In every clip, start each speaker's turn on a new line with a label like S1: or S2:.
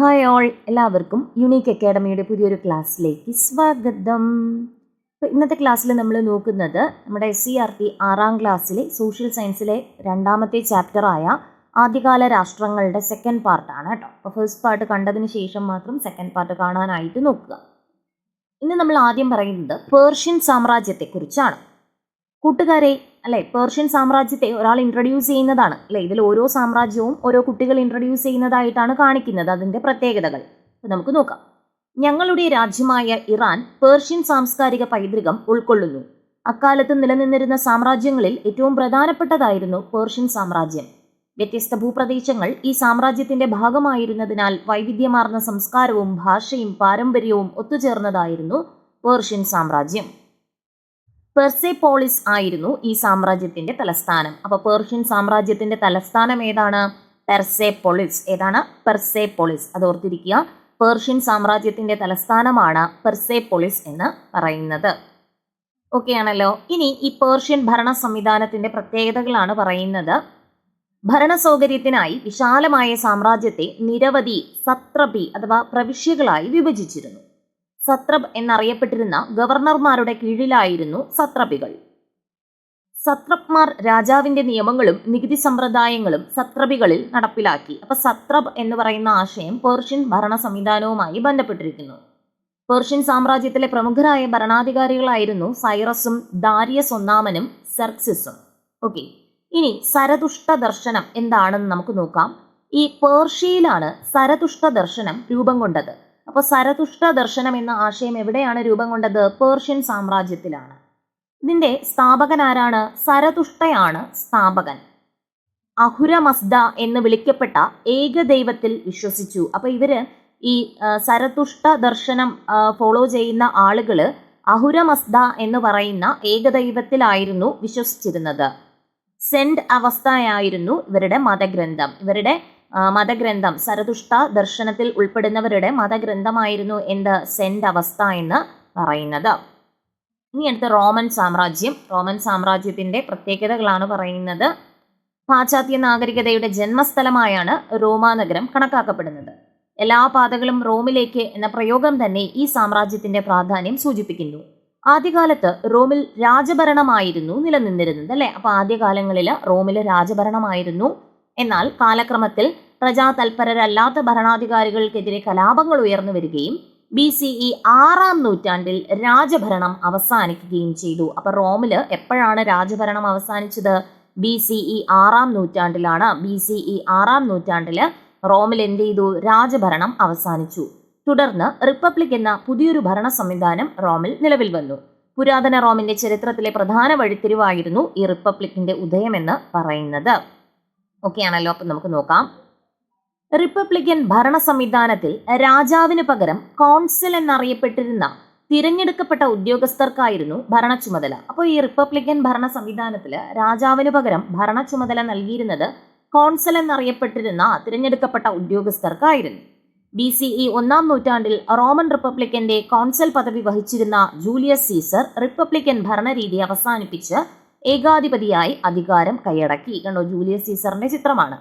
S1: Hi all എല്ലാവർക്കും unique അക്കാഡമിയുടെ പുതിയൊരു ക്ലാസ്സിലേക്ക് സ്വാഗതം. അപ്പോൾ ഇന്നത്തെ ക്ലാസ്സിൽ നമ്മൾ നോക്കുന്നത് നമ്മുടെ എസ് സി ആർ ടി ആറാം ക്ലാസ്സിലെ സോഷ്യൽ സയൻസിലെ രണ്ടാമത്തെ ചാപ്റ്ററായ ആദ്യകാല രാഷ്ട്രങ്ങളുടെ സെക്കൻഡ് പാർട്ടാണ് കേട്ടോ. അപ്പോൾ ഫസ്റ്റ് പാർട്ട് കണ്ടതിന് ശേഷം മാത്രം സെക്കൻഡ് പാർട്ട് കാണാനായിട്ട് നോക്കുക. ഇന്ന് നമ്മൾ ആദ്യം പറയുന്നത് പേർഷ്യൻ സാമ്രാജ്യത്തെക്കുറിച്ചാണ്. കൂട്ടുകാരെ അല്ലെ? പേർഷ്യൻ സാമ്രാജ്യത്തെ ഒരാൾ ഇൻട്രൊഡ്യൂസ് ചെയ്യുന്നതാണ്. അല്ലെ? ഇതിൽ ഓരോ സാമ്രാജ്യവും ഓരോ കുട്ടികൾ ഇൻട്രൊഡ്യൂസ് ചെയ്യുന്നതായിട്ടാണ് കാണിക്കുന്നത്. അതിന്റെ പ്രത്യേകതകൾ. നമുക്ക് നോക്കാം. ഞങ്ങളുടെ രാജ്യമായ ഇറാൻ പേർഷ്യൻ സാംസ്കാരിക പൈതൃകം ഉൾക്കൊള്ളുന്നു. അക്കാലത്ത് നിലനിന്നിരുന്ന സാമ്രാജ്യങ്ങളിൽ ഏറ്റവും പ്രധാനപ്പെട്ടതായിരുന്നു പേർഷ്യൻ സാമ്രാജ്യം. വ്യത്യസ്ത ഭൂപ്രദേശങ്ങൾ ഈ സാമ്രാജ്യത്തിന്റെ ഭാഗമായിരുന്നതിനാൽ വൈവിധ്യമാർന്ന സംസ്കാരവും ഭാഷയും പാരമ്പര്യവും ഒത്തുചേർന്നതായിരുന്നു പേർഷ്യൻ സാമ്രാജ്യം. പെർസെപോളിസ് ആയിരുന്നു ഈ സാമ്രാജ്യത്തിന്റെ തലസ്ഥാനം. അപ്പോൾ പേർഷ്യൻ സാമ്രാജ്യത്തിന്റെ തലസ്ഥാനം ഏതാണ്? പെർസെപോളിസ്. ഏതാണ്? പെർസെപോളിസ്. അത് ഓർത്തിരിക്കുക. പേർഷ്യൻ സാമ്രാജ്യത്തിന്റെ തലസ്ഥാനമാണ് പെർസെപോളിസ് എന്ന് പറയുന്നത്. ഓക്കെ ആണല്ലോ. ഇനി ഈ പേർഷ്യൻ ഭരണ സംവിധാനത്തിന്റെ പ്രത്യേകതകളാണ് പറയുന്നത്. ഭരണ സൗകര്യത്തിനായി വിശാലമായ സാമ്രാജ്യത്തെ നിരവധി സത്രപി അഥവാ പ്രവിശ്യകളായി വിഭജിച്ചിരുന്നു. സത്രബ് എന്നറിയപ്പെട്ടിരുന്ന ഗവർണർമാരുടെ കീഴിലായിരുന്നു സത്രബികൾ. സത്രപ്മാർ രാജാവിന്റെ നിയമങ്ങളും നികുതി സമ്പ്രദായങ്ങളും സത്രബികളിൽ നടപ്പിലാക്കി. അപ്പൊ സത്രബ് എന്ന് പറയുന്ന ആശയം പേർഷ്യൻ ഭരണ സംവിധാനവുമായി ബന്ധപ്പെട്ടിരിക്കുന്നു. പേർഷ്യൻ സാമ്രാജ്യത്തിലെ പ്രമുഖരായ ഭരണാധികാരികളായിരുന്നു സൈറസും ദാരിയസ് ഒന്നാമനും സെർക്സിസും. ഓക്കെ. ഇനി സരതുഷ്ട ദർശനം എന്താണെന്ന് നമുക്ക് നോക്കാം. ഈ പേർഷ്യയിലാണ് സരതുഷ്ട ദർശനം രൂപം കൊണ്ടത്. അപ്പോൾ സരതുഷ്ട ദർശനം എന്ന ആശയം എവിടെയാണ് രൂപം കൊണ്ടത്? പേർഷ്യൻ സാമ്രാജ്യത്തിലാണ്. ഇതിന്റെ സ്ഥാപകൻ ആരാണ്? സരതുഷ്ടയാണ് സ്ഥാപകൻ. അഹുര മസ്ദ എന്ന് വിളിക്കപ്പെട്ട ഏകദൈവത്തിൽ വിശ്വസിച്ചു. അപ്പോൾ ഇവർ ഈ സരതുഷ്ട ദർശനം ഫോളോ ചെയ്യുന്ന ആളുകൾ അഹുര മസ്ദ എന്ന് പറയുന്ന ഏകദൈവത്തിലായിരുന്നു വിശ്വസിച്ചിരുന്നത്. സെൻഡ് അവസ്ഥയായിരുന്നു ഇവരുടെ മതഗ്രന്ഥം. ഇവരുടെ മതഗ്രന്ഥം സരതുഷ്ട ദർശനത്തിൽ ഉൾപ്പെടുന്നവരുടെ മതഗ്രന്ഥമായിരുന്നു എന്ത്? സെൻഡ് അവസ്ഥ എന്ന് പറയുന്നത്. ഇനി അടുത്ത റോമൻ സാമ്രാജ്യം. റോമൻ സാമ്രാജ്യത്തിന്റെ പ്രത്യേകതകളാണ് പറയുന്നത്. പാശ്ചാത്യ നാഗരികതയുടെ ജന്മസ്ഥലമായാണ് റോമാ നഗരം കണക്കാക്കപ്പെടുന്നത്. എല്ലാ പാതകളും റോമിലേക്ക് എന്ന പ്രയോഗം തന്നെ ഈ സാമ്രാജ്യത്തിന്റെ പ്രാധാന്യം സൂചിപ്പിക്കുന്നു. ആദ്യകാലത്ത് റോമിൽ രാജഭരണമായിരുന്നു നിലനിന്നിരുന്നത് അല്ലേ? അപ്പോൾ ആദ്യകാലങ്ങളിൽ റോമിൽ രാജഭരണമായിരുന്നു എന്നാൽ കാലക്രമത്തിൽ പ്രജാതൽപരരല്ലാത്ത ഭരണാധികാരികൾക്കെതിരെ കലാപങ്ങൾ ഉയർന്നു വരികയും ബി സി ഇ ആറാം നൂറ്റാണ്ടിൽ രാജഭരണം അവസാനിക്കുകയും ചെയ്തു. അപ്പൊ റോമിൽ എപ്പോഴാണ് രാജഭരണം അവസാനിച്ചത്? ബി സി ഇ ആറാം നൂറ്റാണ്ടിലാണ്. ബി സി ഇ ആറാം നൂറ്റാണ്ടിൽ റോമിൽ എന്ത് ചെയ്തു? രാജഭരണം അവസാനിച്ചു. തുടർന്ന് റിപ്പബ്ലിക് എന്ന പുതിയൊരു ഭരണ സംവിധാനം റോമിൽ നിലവിൽ വന്നു. പുരാതന റോമിന്റെ ചരിത്രത്തിലെ പ്രധാന വഴിത്തിരിവായിരുന്നു ഈ റിപ്പബ്ലിക്കിന്റെ ഉദയമെന്ന് പറയുന്നത്. ഓക്കെ ആണല്ലോ അപ്പം നമുക്ക് നോക്കാം. റിപ്പബ്ലിക്കൻ ഭരണ സംവിധാനത്തിൽ രാജാവിന് പകരം കോൺസിൽ എന്നറിയപ്പെട്ടിരുന്ന തിരഞ്ഞെടുക്കപ്പെട്ട ഉദ്യോഗസ്ഥർക്കായിരുന്നു ഭരണ ചുമതല അപ്പോൾ ഈ റിപ്പബ്ലിക്കൻ ഭരണ സംവിധാനത്തിൽ രാജാവിന് പകരം ഭരണ ചുമതല നൽകിയിരുന്നത് കോൺസൽ എന്നറിയപ്പെട്ടിരുന്ന തിരഞ്ഞെടുക്കപ്പെട്ട ഉദ്യോഗസ്ഥർക്കായിരുന്നു. ബി സി ഇ ഒന്നാം നൂറ്റാണ്ടിൽ റോമൻ റിപ്പബ്ലിക്കന്റെ കോൺസൽ പദവി വഹിച്ചിരുന്ന ജൂലിയസ് സീസർ റിപ്പബ്ലിക്കൻ ഭരണരീതി അവസാനിപ്പിച്ച് ഏകാധിപതിയായി അധികാരം കൈയടക്കി. കണ്ടോ? ജൂലിയസ് സീസറിന്റെ ചിത്രമാണ്.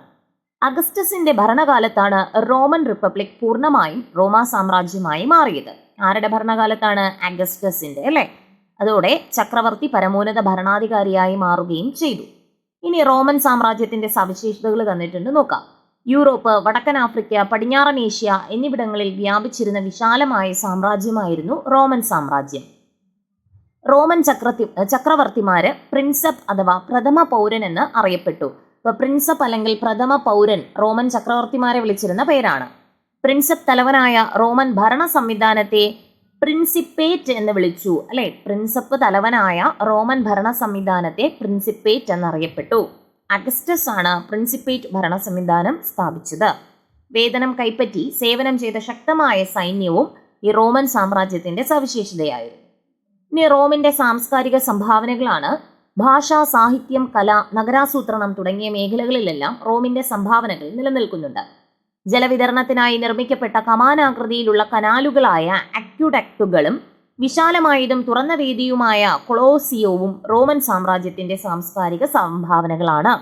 S1: അഗസ്റ്റസിന്റെ ഭരണകാലത്താണ് റോമൻ റിപ്പബ്ലിക് പൂർണമായും റോമാ സാമ്രാജ്യമായി മാറിയത്. ആരുടെ ഭരണകാലത്താണ്? അഗസ്റ്റസിന്റെ അല്ലേ? അതോടെ ചക്രവർത്തി പരമോന്നത ഭരണാധികാരിയായി മാറുകയും ചെയ്തു. ഇനി റോമൻ സാമ്രാജ്യത്തിന്റെ സവിശേഷതകൾ തന്നിട്ടുണ്ട്. നോക്കാം. യൂറോപ്പ് വടക്കൻ ആഫ്രിക്ക പടിഞ്ഞാറൻ ഏഷ്യ എന്നിവിടങ്ങളിൽ വ്യാപിച്ചിരുന്ന വിശാലമായ സാമ്രാജ്യമായിരുന്നു റോമൻ സാമ്രാജ്യം. റോമൻ ചക്രത്തി ചക്രവർത്തിമാര് പ്രിൻസപ്പ് അഥവാ പ്രഥമ പൗരൻ എന്ന് അറിയപ്പെട്ടു. ഇപ്പൊ പ്രിൻസപ്പ് അല്ലെങ്കിൽ പ്രഥമ പൗരൻ റോമൻ ചക്രവർത്തിമാരെ വിളിച്ചിരുന്ന പേരാണ്. പ്രിൻസപ്പ് തലവനായ റോമൻ ഭരണ സംവിധാനത്തെ പ്രിൻസിപ്പേറ്റ് എന്ന് വിളിച്ചു. അല്ലെ? പ്രിൻസപ്പ് തലവനായ റോമൻ ഭരണ സംവിധാനത്തെ പ്രിൻസിപ്പേറ്റ് എന്നറിയപ്പെട്ടു. അഗസ്റ്റസ് ആണ് പ്രിൻസിപ്പേറ്റ് ഭരണ സംവിധാനം സ്ഥാപിച്ചത്. വേതനം കൈപ്പറ്റി സേവനം ചെയ്ത ശക്തമായ സൈന്യവും ഈ റോമൻ സാമ്രാജ്യത്തിന്റെ സവിശേഷതയായിരുന്നു. ഇനി റോമിന്റെ സാംസ്കാരിക സംഭാവനകളാണ്. ഭാഷ സാഹിത്യം കല നഗരാസൂത്രണം തുടങ്ങിയ മേഖലകളിലെല്ലാം റോമിന്റെ സംഭാവനകൾ നിലനിൽക്കുന്നുണ്ട്. ജലവിതരണത്തിനായി നിർമ്മിക്കപ്പെട്ട കമാനാകൃതിയിലുള്ള കനാലുകളായ അക്യുഡക്റ്റുകളും വിശാലമായതും തുറന്ന വേദിയുമായ കൊളോസിയവും റോമൻ സാമ്രാജ്യത്തിന്റെ സാംസ്കാരിക സംഭാവനകളാണ്.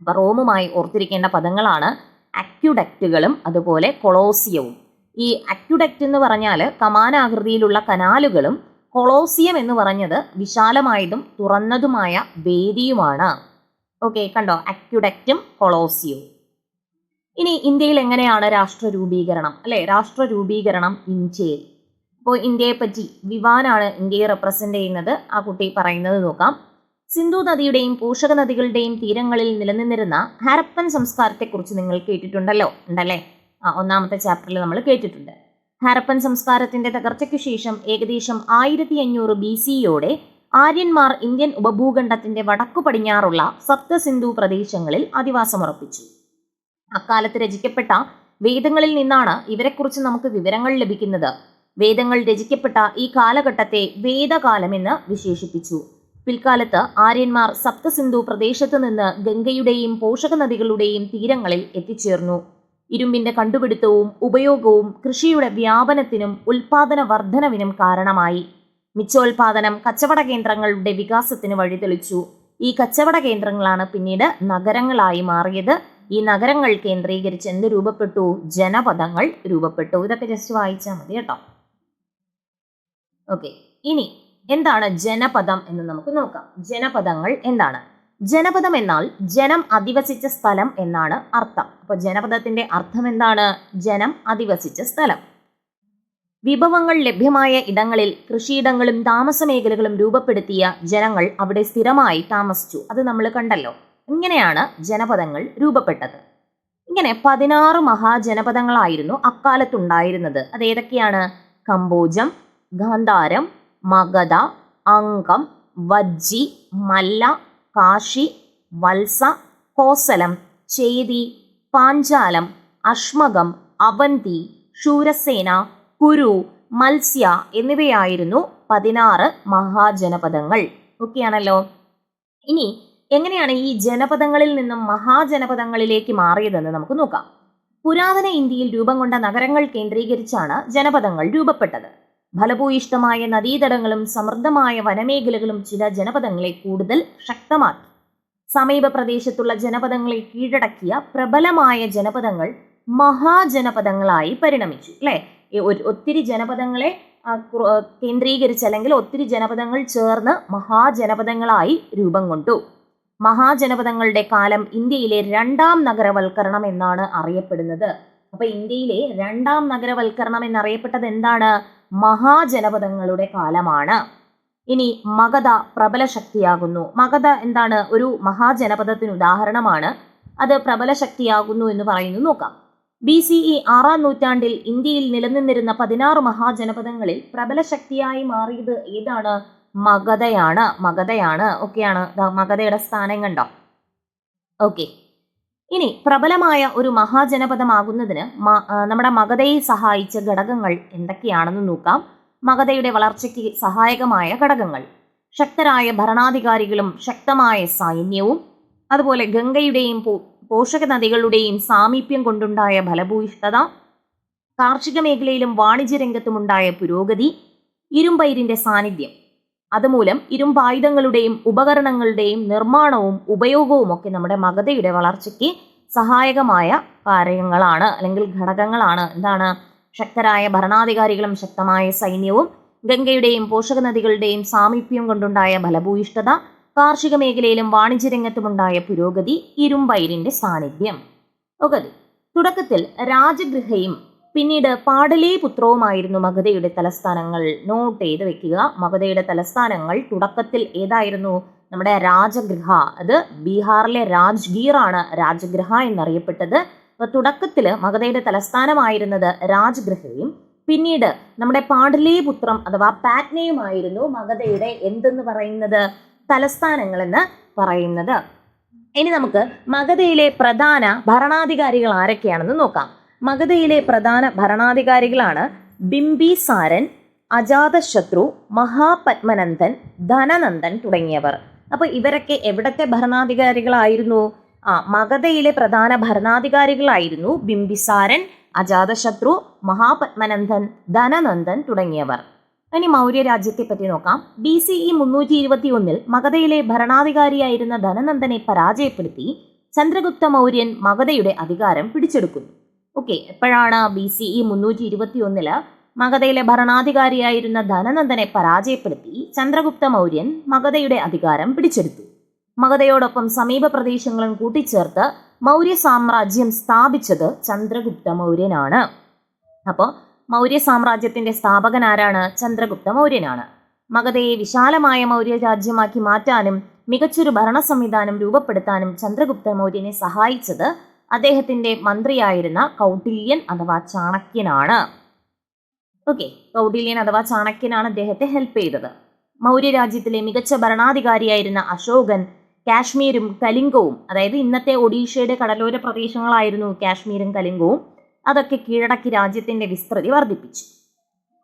S1: അപ്പൊ റോമുമായി ഓർത്തിരിക്കേണ്ട പദങ്ങളാണ് അക്യുഡക്റ്റുകളും അതുപോലെ കൊളോസിയവും. ഈ അക്യുഡക്റ്റ് എന്ന് പറഞ്ഞാൽ കമാനാകൃതിയിലുള്ള കനാലുകളും കൊളോസിയം എന്ന് പറഞ്ഞത് വിശാലമായതും തുറന്നതുമായ വേദിയുമാണ്. ഓക്കെ കണ്ടോ? അക്യുഡക്റ്റും കൊളോസിയവും ഇനി ഇന്ത്യയിൽ എങ്ങനെയാണ് രാഷ്ട്ര രൂപീകരണം അല്ലെ? രാഷ്ട്ര രൂപീകരണം ഇന്ത്യയിൽ. ഇപ്പോൾ ഇന്ത്യയെ പറ്റി വിവാനാണ് ഇന്ത്യയെ റെപ്രസെന്റ് ചെയ്യുന്നത്. ആ കുട്ടി പറയുന്നത് നോക്കാം. സിന്ധു നദിയുടെയും പോഷക നദികളുടെയും തീരങ്ങളിൽ നിലനിന്നിരുന്ന ഹാരപ്പൻ സംസ്കാരത്തെക്കുറിച്ച് നിങ്ങൾ കേട്ടിട്ടുണ്ടല്ലോ. ഉണ്ടല്ലേ? ആ ഒന്നാമത്തെ ചാപ്റ്ററിൽ നമ്മൾ കേട്ടിട്ടുണ്ട്. ഹാരപ്പൻ സംസ്കാരത്തിന്റെ തകർച്ചയ്ക്ക് ശേഷം ഏകദേശം ആയിരത്തി അഞ്ഞൂറ് ബി സിയോടെ ആര്യന്മാർ ഇന്ത്യൻ ഉപഭൂഖണ്ഡത്തിന്റെ വടക്കു പടിഞ്ഞാറുള്ള സപ്തസിന്ധു പ്രദേശങ്ങളിൽ അധിവാസമുറപ്പിച്ചു. അക്കാലത്ത് രചിക്കപ്പെട്ട വേദങ്ങളിൽ നിന്നാണ് ഇവരെക്കുറിച്ച് നമുക്ക് വിവരങ്ങൾ ലഭിക്കുന്നത്. വേദങ്ങൾ രചിക്കപ്പെട്ട ഈ കാലഘട്ടത്തെ വേദകാലമെന്ന് വിശേഷിപ്പിച്ചു. പിൽക്കാലത്ത് ആര്യന്മാർ സപ്തസിന്ധു പ്രദേശത്ത് നിന്ന് ഗംഗയുടെയും പോഷക നദികളുടെയും തീരങ്ങളിൽ എത്തിച്ചേർന്നു. ഇരുമ്പിന്റെ കണ്ടുപിടുത്തവും ഉപയോഗവും കൃഷിയുടെ വ്യാപനത്തിനും ഉൽപാദന വർധനവിനും കാരണമായി. മിച്ചോൽപാദനം കച്ചവട കേന്ദ്രങ്ങളുടെ വികാസത്തിന് വഴിതെളിച്ചു. ഈ കച്ചവട കേന്ദ്രങ്ങളാണ് പിന്നീട് നഗരങ്ങളായി മാറിയത്. ഈ നഗരങ്ങൾ കേന്ദ്രീകരിച്ച് എന്ത് രൂപപ്പെട്ടു? ജനപദങ്ങൾ രൂപപ്പെട്ടു. ഇതൊക്കെ ജസ്റ്റ് വായിച്ചാൽ മതി കേട്ടോ. ഓക്കെ ഇനി എന്താണ് ജനപദം എന്ന് നമുക്ക് നോക്കാം. ജനപദങ്ങൾ എന്താണ്? ജനപദം എന്നാൽ ജനം അധിവസിച്ച സ്ഥലം എന്നാണ് അർത്ഥം. അപ്പൊ ജനപദത്തിന്റെ അർത്ഥം എന്താണ്? ജനം അധിവസിച്ച സ്ഥലം. വിഭവങ്ങൾ ലഭ്യമായ ഇടങ്ങളിൽ കൃഷിയിടങ്ങളും താമസ മേഖലകളും രൂപപ്പെടുത്തിയ ജനങ്ങൾ അവിടെ സ്ഥിരമായി താമസിച്ചു. അത് നമ്മൾ കണ്ടല്ലോ. ഇങ്ങനെയാണ് ജനപദങ്ങൾ രൂപപ്പെട്ടത്. ഇങ്ങനെ പതിനാറ് മഹാജനപദങ്ങളായിരുന്നു അക്കാലത്തുണ്ടായിരുന്നത്. അത് ഏതൊക്കെയാണ്? കമ്പോജം ഗാന്ധാരം മഗധ അങ്കം വജ്ജി മല്ല കാശി വത്സ കോസലം ചേതി പാഞ്ചാലം അഷ്മകം അവന്തി ശൂരസേന കുരു മത്സ്യ എന്നിവയായിരുന്നു പതിനാറ് മഹാജനപദങ്ങൾ. ഒക്കെയാണല്ലോ ഇനി എങ്ങനെയാണ് ഈ ജനപദങ്ങളിൽ നിന്നും മഹാജനപദങ്ങളിലേക്ക് മാറിയതെന്ന് നമുക്ക് നോക്കാം. പുരാതന ഇന്ത്യയിൽ രൂപം കൊണ്ട നഗരങ്ങൾ കേന്ദ്രീകരിച്ചാണ് ജനപദങ്ങൾ രൂപപ്പെട്ടത്. ഫലഭൂയിഷ്ടമായ നദീതടങ്ങളും സമൃദ്ധമായ വനമേഖലകളും ചില ജനപദങ്ങളെ കൂടുതൽ ശക്തമാക്കി. സമീപ പ്രദേശത്തുള്ള ജനപദങ്ങളെ കീഴടക്കിയ പ്രബലമായ ജനപദങ്ങൾ മഹാജനപദങ്ങളായി പരിണമിച്ചു അല്ലെ? ഒത്തിരി ജനപദങ്ങളെ കേന്ദ്രീകരിച്ച് അല്ലെങ്കിൽ ഒത്തിരി ജനപദങ്ങൾ ചേർന്ന് മഹാജനപദങ്ങളായി രൂപം കൊണ്ടു. മഹാജനപദങ്ങളുടെ കാലം ഇന്ത്യയിലെ രണ്ടാം നഗരവൽക്കരണം എന്നാണ് അറിയപ്പെടുന്നത്. അപ്പൊ ഇന്ത്യയിലെ രണ്ടാം നഗരവൽക്കരണം എന്നറിയപ്പെട്ടത് എന്താണ്? മഹാജനപദങ്ങളുടെ കാലമാണ്. ഇനി മഗധ പ്രബല ശക്തിയാകുന്നു. മഗധ എന്താണ്? ഒരു മഹാജനപദത്തിന് ഉദാഹരണമാണ്. അത് പ്രബല ശക്തിയാകുന്നു എന്ന് പറയുന്നു. നോക്കാം. ബി സി ഇ ആറാം നൂറ്റാണ്ടിൽ ഇന്ത്യയിൽ നിലനിന്നിരുന്ന പതിനാറ് മഹാജനപദങ്ങളിൽ പ്രബല ശക്തിയായി മാറിയത് ഏതാണ്? മഗധയാണ്. മഗധയാണ്. ഒക്കെയാണ്. മഗതയുടെ സ്ഥാനം കണ്ടോ? ഓക്കെ. ഇനി പ്രബലമായ ഒരു മഹാജനപദമാകുന്നതിന് നമ്മുടെ മഗധയെ സഹായിച്ച ഘടകങ്ങൾ എന്തൊക്കെയാണെന്ന് നോക്കാം. മഗധയുടെ വളർച്ചയ്ക്ക് സഹായകമായ ഘടകങ്ങൾ. ശക്തരായ ഭരണാധികാരികളും ശക്തമായ സൈന്യവും അതുപോലെ ഗംഗയുടെയും പോഷക നദികളുടെയും സാമീപ്യം കൊണ്ടുണ്ടായ ഫലഭൂയിഷ്ഠത കാർഷിക മേഖലയിലും വാണിജ്യ രംഗത്തുമുണ്ടായ പുരോഗതി ഇരുമ്പൈരിന്റെ സാന്നിധ്യം അതുമൂലം ഇരുമ്പായുധങ്ങളുടെയും ഉപകരണങ്ങളുടെയും നിർമ്മാണവും ഉപയോഗവും ഒക്കെ നമ്മുടെ മഗധയുടെ വളർച്ചയ്ക്ക് സഹായകമായ കാര്യങ്ങളാണ് അല്ലെങ്കിൽ ഘടകങ്ങളാണ്. എന്താണ്? ശക്തരായ ഭരണാധികാരികളും ശക്തമായ സൈന്യവും ഗംഗയുടെയും പോഷക നദികളുടെയും സാമീപ്യം കൊണ്ടുണ്ടായ ഫലഭൂയിഷ്ഠത കാർഷിക മേഖലയിലും വാണിജ്യ രംഗത്തുമുണ്ടായ പുരോഗതി ഇരുമ്പൈരിന്റെ സാന്നിധ്യം. ഒക്കെ തുടക്കത്തിൽ രാജഗൃഹയും പിന്നീട് പാടലീപുത്രവുമായിരുന്നു മഗധയുടെ തലസ്ഥാനങ്ങൾ. നോട്ട് ചെയ്ത് വെക്കുക. മഗധയുടെ തലസ്ഥാനങ്ങൾ തുടക്കത്തിൽ ഏതായിരുന്നു? നമ്മുടെ രാജഗൃഹ. അത് ബീഹാറിലെ രാജ്ഗീറാണ് രാജഗൃഹ എന്നറിയപ്പെട്ടത്. അപ്പൊ തുടക്കത്തിൽ മഗധയുടെ തലസ്ഥാനമായിരുന്നത് രാജ്ഗൃഹയും പിന്നീട് നമ്മുടെ പാടലീപുത്രം അഥവാ പാറ്റ്നയുമായിരുന്നു മഗധയുടെ എന്തെന്ന് പറയുന്നത്? തലസ്ഥാനങ്ങൾ എന്ന് പറയുന്നത്. ഇനി നമുക്ക് മഗധയിലെ പ്രധാന ഭരണാധികാരികൾ ആരൊക്കെയാണെന്ന് നോക്കാം. മഗധയിലെ പ്രധാന ഭരണാധികാരികളാണ് ബിംബിസാരൻ അജാതശത്രു മഹാപത്മനന്ദൻ ധനനന്ദൻ തുടങ്ങിയവർ. അപ്പൊ ഇവരൊക്കെ എവിടത്തെ ഭരണാധികാരികളായിരുന്നു? ആ മഗധയിലെ പ്രധാന ഭരണാധികാരികളായിരുന്നു ബിംബിസാരൻ അജാതശത്രു മഹാപത്മനന്ദൻ ധനനന്ദൻ തുടങ്ങിയവർ. ഇനി മൗര്യ രാജ്യത്തെ പറ്റി നോക്കാം. ബി സി ഇ മുന്നൂറ്റി ഇരുപത്തി ഒന്നിൽ മഗധയിലെ ഭരണാധികാരിയായിരുന്ന ധനനന്ദനെ പരാജയപ്പെടുത്തി ചന്ദ്രഗുപ്ത മൗര്യൻ മഗധയുടെ അധികാരം പിടിച്ചെടുക്കുന്നു. ഓക്കെ എപ്പോഴാണ് ബി സി ഇ മുന്നൂറ്റി ഇരുപത്തി ഒന്നിൽ മഗധയിലെ ഭരണാധികാരിയായിരുന്ന ധനനന്ദനെ പരാജയപ്പെടുത്തി ചന്ദ്രഗുപ്ത മൗര്യൻ മഗധയുടെ അധികാരം പിടിച്ചെടുത്തു. മഗധയോടൊപ്പം സമീപ പ്രദേശങ്ങളും കൂട്ടിച്ചേർത്ത് മൗര്യ സാമ്രാജ്യം സ്ഥാപിച്ചത് ചന്ദ്രഗുപ്ത മൗര്യനാണ്. അപ്പോൾ മൗര്യ സാമ്രാജ്യത്തിന്റെ സ്ഥാപകൻ ആരാണ്? ചന്ദ്രഗുപ്ത മൗര്യനാണ്. മഗധയെ വിശാലമായ മൗര്യ രാജ്യമാക്കി മാറ്റാനും മികച്ചൊരു ഭരണ സംവിധാനം രൂപപ്പെടുത്താനും ചന്ദ്രഗുപ്ത മൗര്യനെ സഹായിച്ചത് അദ്ദേഹത്തിന്റെ മന്ത്രിയായിരുന്ന കൗടില്യൻ അഥവാ ചാണക്യനാണ്. ഓക്കെ കൗടില്യൻ അഥവാ ചാണക്യനാണ് അദ്ദേഹത്തെ ഹെൽപ്പ് ചെയ്തത്. മൗര്യ രാജ്യത്തിലെ മികച്ച ഭരണാധികാരിയായിരുന്ന അശോകൻ കാശ്മീരും കലിംഗവും അതായത് ഇന്നത്തെ ഒഡീഷയുടെ കടലോര പ്രദേശങ്ങളായിരുന്നു കാശ്മീരും കലിംഗവും അതൊക്കെ കീഴടക്കി രാജ്യത്തിന്റെ വിസ്തൃതി വർദ്ധിപ്പിച്ചു.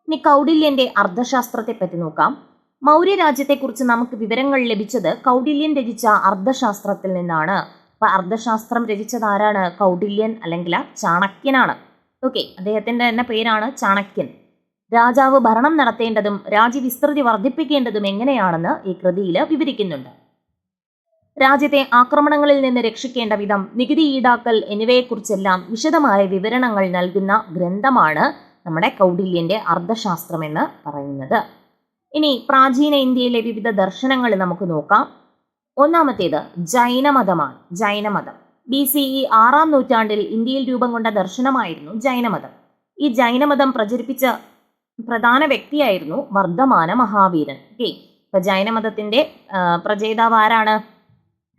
S1: ഇനി കൗടില്യന്റെ അർദ്ധശാസ്ത്രത്തെ പറ്റി നോക്കാം. മൗര്യ രാജ്യത്തെക്കുറിച്ച് നമുക്ക് വിവരങ്ങൾ ലഭിച്ചത് കൗടില്യൻ രചിച്ച അർദ്ധശാസ്ത്രത്തിൽ നിന്നാണ്. അപ്പൊ അർത്ഥശാസ്ത്രം രചിച്ചത് ആരാണ്? കൗടില്യൻ അല്ലെങ്കിൽ ചാണക്യനാണ്. ഓക്കെ അദ്ദേഹത്തിന്റെ തന്നെ പേരാണ് ചാണക്യൻ. രാജാവ് ഭരണം നടത്തേണ്ടതും രാജ്യവിസ്തൃതി വർദ്ധിപ്പിക്കേണ്ടതും എങ്ങനെയാണെന്ന് ഈ കൃതിയിൽ വിവരിക്കുന്നുണ്ട്. രാജ്യത്തെ ആക്രമണങ്ങളിൽ നിന്ന് രക്ഷിക്കേണ്ട വിധം നികുതി ഈടാക്കൽ എന്നിവയെക്കുറിച്ചെല്ലാം വിശദമായ വിവരണങ്ങൾ നൽകുന്ന ഗ്രന്ഥമാണ് നമ്മുടെ കൗടില്യന്റെ അർദ്ധശാസ്ത്രം എന്ന് പറയുന്നത്. ഇനി പ്രാചീന ഇന്ത്യയിലെ വിവിധ ദർശനങ്ങൾ നമുക്ക് നോക്കാം. ഒന്നാമത്തേത് ജൈനമതമാണ്. ജൈനമതം. ബി സി ഇ ആറാം നൂറ്റാണ്ടിൽ ഇന്ത്യയിൽ രൂപം കൊണ്ട ദർശനമായിരുന്നു ജൈനമതം. ഈ ജൈനമതം പ്രചരിപ്പിച്ച പ്രധാന വ്യക്തിയായിരുന്നു വർദ്ധമാന മഹാവീരൻ. ഓക്കെ ഇപ്പൊ ജൈനമതത്തിന്റെ പ്രചേതാവ് ആരാണ്?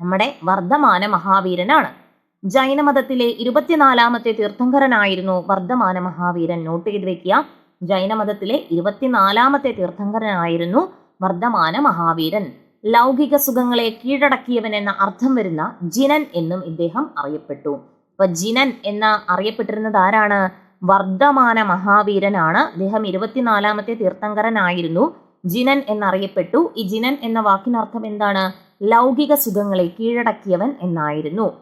S1: നമ്മുടെ വർദ്ധമാന മഹാവീരനാണ്. ജൈനമതത്തിലെ ഇരുപത്തിനാലാമത്തെ തീർത്ഥങ്കരനായിരുന്നു വർദ്ധമാന മഹാവീരൻ. നോട്ട് ചെയ്ത് വെക്കുക. ജൈനമതത്തിലെ ഇരുപത്തിനാലാമത്തെ തീർത്ഥങ്കരനായിരുന്നു വർദ്ധമാന മഹാവീരൻ. ലൗകിക സുഖങ്ങളെ കീഴടക്കിയവൻ എന്ന അർത്ഥം വരുന്ന ജിനൻ എന്നും ഇദ്ദേഹം അറിയപ്പെട്ടു. അപ്പൊ ജിനൻ എന്ന അറിയപ്പെട്ടിരുന്നത് ആരാണ്? വർദ്ധമാന മഹാവീരനാണ്. അദ്ദേഹം ഇരുപത്തിനാലാമത്തെ തീർത്ഥങ്കരനായിരുന്നു. ജിനൻ എന്നറിയപ്പെട്ടു. ഈ ജിനൻ എന്ന വാക്കിനർത്ഥം എന്താണ്? ലൗകിക സുഖങ്ങളെ കീഴടക്കിയവൻ എന്നായിരുന്നു.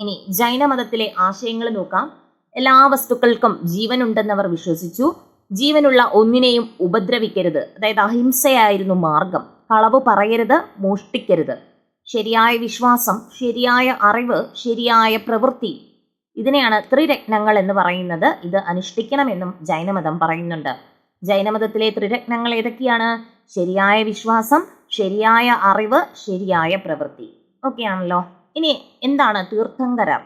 S1: ഇനി ജൈനമതത്തിലെ ആശയങ്ങൾ നോക്കാം. എല്ലാ വസ്തുക്കൾക്കും ജീവനുണ്ടെന്നവർ വിശ്വസിച്ചു. ജീവനുള്ള ഒന്നിനെയും ഉപദ്രവിക്കരുത്. അതായത് അഹിംസയായിരുന്നു മാർഗം. കളവ് പറയരുത് മോഷ്ടിക്കരുത്. ശരിയായ വിശ്വാസം ശരിയായ അറിവ് ശരിയായ പ്രവൃത്തി ഇതിനെയാണ് ത്രിരത്നങ്ങൾ എന്ന് പറയുന്നത്. ഇത് അനുഷ്ഠിക്കണമെന്നും ജൈനമതം പറയുന്നുണ്ട്. ജൈനമതത്തിലെ ത്രിരത്നങ്ങൾ ഏതൊക്കെയാണ്? ശരിയായ വിശ്വാസം ശരിയായ അറിവ് ശരിയായ പ്രവൃത്തി. ഓക്കെ ആണല്ലോ. ഇനി എന്താണ് തീർത്ഥങ്കരർ?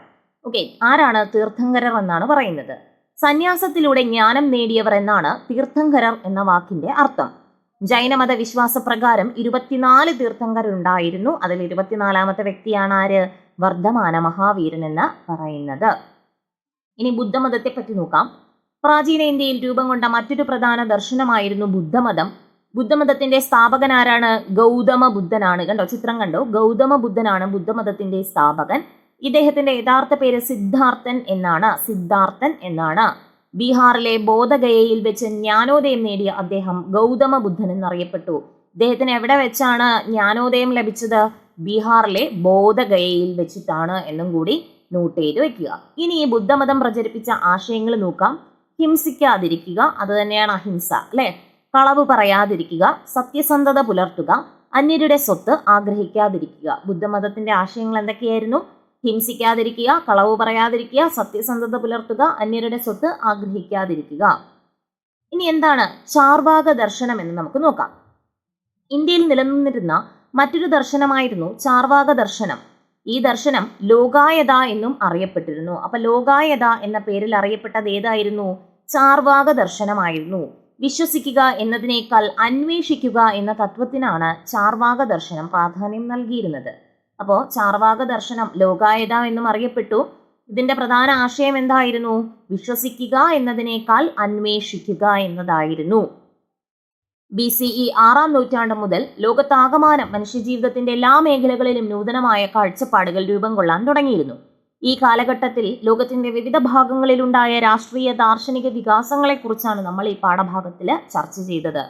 S1: ഓക്കെ ആരാണ് തീർത്ഥങ്കരർ എന്നാണ് പറയുന്നത്. സന്യാസത്തിലൂടെ ജ്ഞാനം നേടിയവർ എന്നാണ് തീർത്ഥങ്കരർ എന്ന വാക്കിന്റെ അർത്ഥം. ജൈനമത വിശ്വാസപ്രകാരം ഇരുപത്തിനാല് തീർത്ഥങ്കരുണ്ടായിരുന്നു. അതിൽ ഇരുപത്തിനാലാമത്തെ വ്യക്തിയാണ് ആര്? വർദ്ധമാന മഹാവീരൻ എന്ന് പറയുന്നത്. ഇനി ബുദ്ധമതത്തെ പറ്റി നോക്കാം. പ്രാചീന ഇന്ത്യയിൽ രൂപം കൊണ്ട മറ്റൊരു പ്രധാന ദർശനമായിരുന്നു ബുദ്ധമതം. ബുദ്ധമതത്തിന്റെ സ്ഥാപകൻ ആരാണ്? ഗൗതമ ബുദ്ധനാണ്. കണ്ടോ? ചിത്രം കണ്ടോ? ഗൗതമ ബുദ്ധനാണ് ബുദ്ധമതത്തിന്റെ സ്ഥാപകൻ. ഇദ്ദേഹത്തിന്റെ യഥാർത്ഥ പേര് സിദ്ധാർത്ഥൻ എന്നാണ്. സിദ്ധാർത്ഥൻ എന്നാണ്. ബീഹാറിലെ ബോധഗയയിൽ വെച്ച് ജ്ഞാനോദയം നേടിയ അദ്ദേഹം ഗൗതമ ബുദ്ധൻ എന്നറിയപ്പെട്ടു. ഇദ്ദേഹത്തിന് എവിടെ വെച്ചാണ് ജ്ഞാനോദയം ലഭിച്ചത്? ബീഹാറിലെ ബോധഗയയിൽ വെച്ചിട്ടാണ് എന്നും കൂടി നോട്ട് ചെയ്ത് വെക്കുക. ഇനി ഈ ബുദ്ധമതം പ്രചരിപ്പിച്ച ആശയങ്ങൾ നോക്കാം. ഹിംസിക്കാതിരിക്കുക അത് തന്നെയാണ് അഹിംസ അല്ലെ? കളവ് പറയാതിരിക്കുക സത്യസന്ധത പുലർത്തുക അന്യരുടെ സ്വത്ത് ആഗ്രഹിക്കാതിരിക്കുക. ബുദ്ധമതത്തിന്റെ ആശയങ്ങൾ എന്തൊക്കെയായിരുന്നു? ഹിംസിക്കാതിരിക്കുക കളവ് പറയാതിരിക്കുക സത്യസന്ധത പുലർത്തുക അന്യരുടെ സ്വത്ത് ആഗ്രഹിക്കാതിരിക്കുക. ഇനി എന്താണ് ചാർവാക ദർശനം എന്ന് നമുക്ക് നോക്കാം. ഇന്ത്യയിൽ നിലനിന്നിരുന്ന മറ്റൊരു ദർശനമായിരുന്നു ചാർവാക ദർശനം. ഈ ദർശനം ലോകായത എന്നും അറിയപ്പെട്ടിരുന്നു. അപ്പൊ ലോകായത എന്ന പേരിൽ അറിയപ്പെട്ടത് ഏതായിരുന്നു? ചാർവാക ദർശനമായിരുന്നു. വിശ്വസിക്കുക എന്നതിനേക്കാൾ അന്വേഷിക്കുക എന്ന തത്വത്തിനാണ് ചാർവാക ദർശനം പ്രാധാന്യം നൽകിയിരുന്നത്. അപ്പോൾ ചാർവാക ദർശനം ലോകായത എന്നും അറിയപ്പെട്ടു. ഇതിന്റെ പ്രധാന ആശയം എന്തായിരുന്നു? വിശ്വസിക്കുക എന്നതിനേക്കാൾ അന്വേഷിക്കുക എന്നതായിരുന്നു. ബി സി ഇ ആറാം നൂറ്റാണ്ട് മുതൽ ലോകത്താകമാനം മനുഷ്യജീവിതത്തിന്റെ എല്ലാ മേഖലകളിലും നൂതനമായ കാഴ്ചപ്പാടുകൾ രൂപം കൊള്ളാൻ തുടങ്ങിയിരുന്നു. ഈ കാലഘട്ടത്തിൽ ലോകത്തിന്റെ വിവിധ ഭാഗങ്ങളിലുണ്ടായ രാഷ്ട്രീയ ദാർശനിക വികാസങ്ങളെക്കുറിച്ചാണ് നമ്മൾ ഈ പാഠഭാഗത്തിൽ ചർച്ച ചെയ്തത്.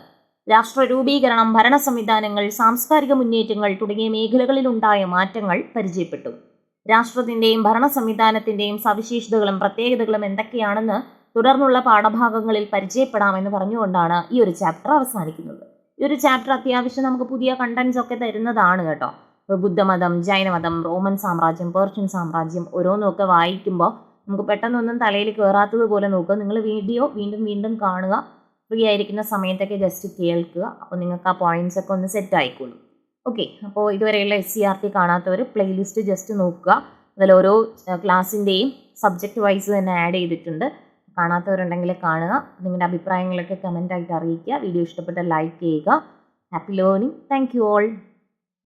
S1: രാഷ്ട്ര രൂപീകരണം ഭരണ സംവിധാനങ്ങൾ സാംസ്കാരിക മുന്നേറ്റങ്ങൾ തുടങ്ങിയ മേഖലകളിലുണ്ടായ മാറ്റങ്ങൾ പരിചയപ്പെട്ടു. രാഷ്ട്രത്തിന്റെയും ഭരണ സംവിധാനത്തിന്റെയും സവിശേഷതകളും പ്രത്യേകതകളും എന്തൊക്കെയാണെന്ന് തുടർന്നുള്ള പാഠഭാഗങ്ങളിൽ പരിചയപ്പെടാമെന്ന് പറഞ്ഞുകൊണ്ടാണ് ഈ ഒരു ചാപ്റ്റർ അവസാനിക്കുന്നത്. ഈ ഒരു ചാപ്റ്റർ അത്യാവശ്യം നമുക്ക് പുതിയ കണ്ടന്റ്സ് ഒക്കെ തരുന്നതാണ് കേട്ടോ. ബുദ്ധമതം ജൈനമതം റോമൻ സാമ്രാജ്യം പേർഷ്യൻ സാമ്രാജ്യം ഓരോന്നൊക്കെ വായിക്കുമ്പോൾ നമുക്ക് പെട്ടെന്നൊന്നും തലയിൽ കയറാത്തതുപോലെ നോക്കുക. നിങ്ങൾ വീഡിയോ വീണ്ടും വീണ്ടും കാണുക. ഫ്രീ ആയിരിക്കുന്ന സമയത്തൊക്കെ ജസ്റ്റ് കേൾക്കുക. അപ്പോൾ നിങ്ങൾക്ക് ആ പോയിന്റ്സ് ഒക്കെ ഒന്ന് സെറ്റ് ആയിക്കോളും. ഓക്കെ അപ്പോൾ ഇതുവരെയുള്ള എസ് സി ആർ ടി കാണാത്തവർ പ്ലേലിസ്റ്റ് ജസ്റ്റ് നോക്കുക. അതിൽ ഓരോ ക്ലാസ്സിന്റെയും സബ്ജക്റ്റ് വൈസ് തന്നെ ആഡ് ചെയ്തിട്ടുണ്ട്. കാണാത്തവരുണ്ടെങ്കിൽ കാണുക. നിങ്ങളുടെ അഭിപ്രായങ്ങളൊക്കെ കമന്റ് ആയിട്ട് അറിയിക്കുക. വീഡിയോ ഇഷ്ടപ്പെട്ട ലൈക്ക് ചെയ്യുക. Happy learning thank you all